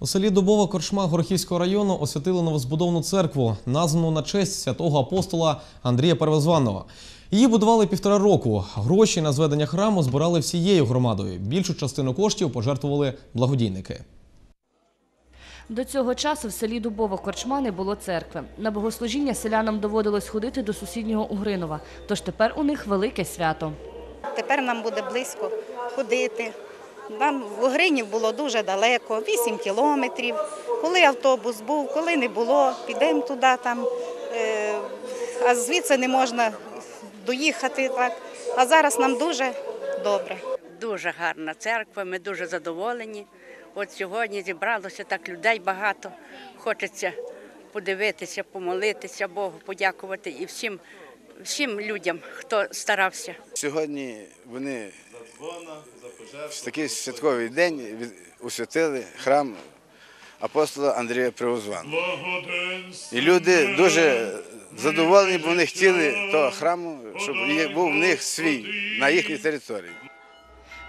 У селі Дубова Корчма Горохівського району освятили новозбудовану церкву, названу на честь святого апостола Андрія Первозванного. Її будували півтора року. Гроші на зведення храму збирали всією громадою. Більшу частину коштів пожертвували благодійники. До цього часу в селі Дубово Корчма не було церкви. На богослужіння селянам доводилось ходити до сусіднього Угринова, тож тепер у них велике свято. Тепер нам буде близько ходити. Нам в Угринів було дуже далеко, 8 кілометрів. Коли автобус був, коли не було, підемо туди там, е, а звідси не можна доїхати так. А зараз нам дуже добре. Дуже гарна церква, ми дуже задоволені. От сьогодні зібралося так людей багато. Хочеться подивитися, помолитися Богу, подякувати і всім, всім людям, хто старався. Сьогодні вони в такий святковий день освятили храм апостола Андрія Привозваного. І люди дуже задоволені, бо вони хотіли того храму, щоб був в них свій на їхній території.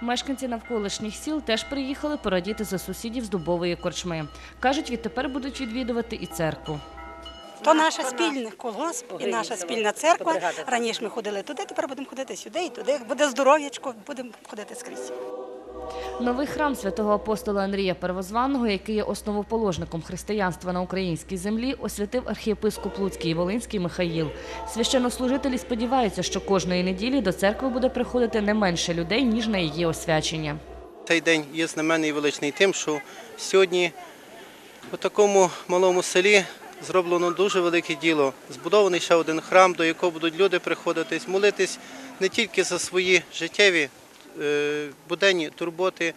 Мешканці навколишніх сіл теж приїхали порадіти за сусідів з Дубової корчми. Кажуть, відтепер будуть відвідувати і церкву. То наше спільне колгосп і наша спільна церква. Раніше ми ходили туди, тепер будемо ходити сюди і туди. Буде здоров'ячко, будемо ходити скрізь. Новий храм святого апостола Андрія Первозваного, який є основоположником християнства на українській землі, освятив архієпископ Луцький і Волинський Михаїл. Священнослужителі сподіваються, що кожної неділі до церкви буде приходити не менше людей, ніж на її освячення. Цей день є знаменний і величний тим, що сьогодні у такому малому селі зроблено дуже велике діло. Збудований ще один храм, до якого будуть люди приходитись, молитись не тільки за свої життєві е, буденні турботи,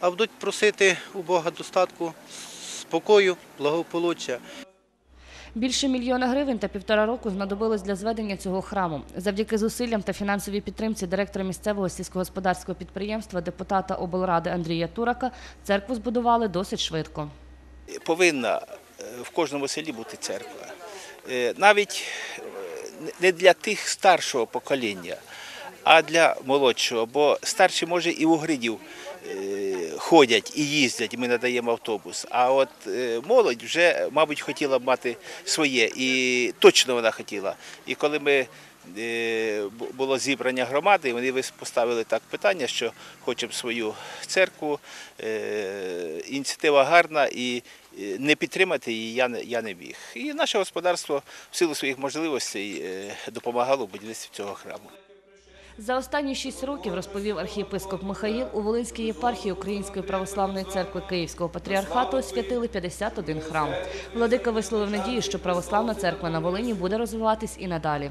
а будуть просити у Бога достатку, спокою, благополуччя. Більше мільйона гривень та півтора року знадобилось для зведення цього храму. Завдяки зусиллям та фінансовій підтримці директора місцевого сільськогосподарського підприємства, депутата облради Андрія Турака, церкву збудували досить швидко. повинна в кожному селі бути церква. Е, Навіть е, не для тих старшого покоління, а для молодшого, бо старші, може, і в Угридів е, ходять і їздять, ми надаємо автобус. А от молодь вже, мабуть, хотіла б мати своє, і точно вона хотіла. І коли ми було зібрання громади, вони поставили так питання, що хочемо свою церкву. Ініціатива гарна і не підтримати її я не, я не міг. І наше господарство в силу своїх можливостей е, допомагало в будівництві цього храму. За останні шість років, розповів архієпископ Михаїл, у Волинській єпархії Української православної церкви Київського патріархату освятили 51 храм. Владика висловив надію, що православна церква на Волині буде розвиватись і надалі.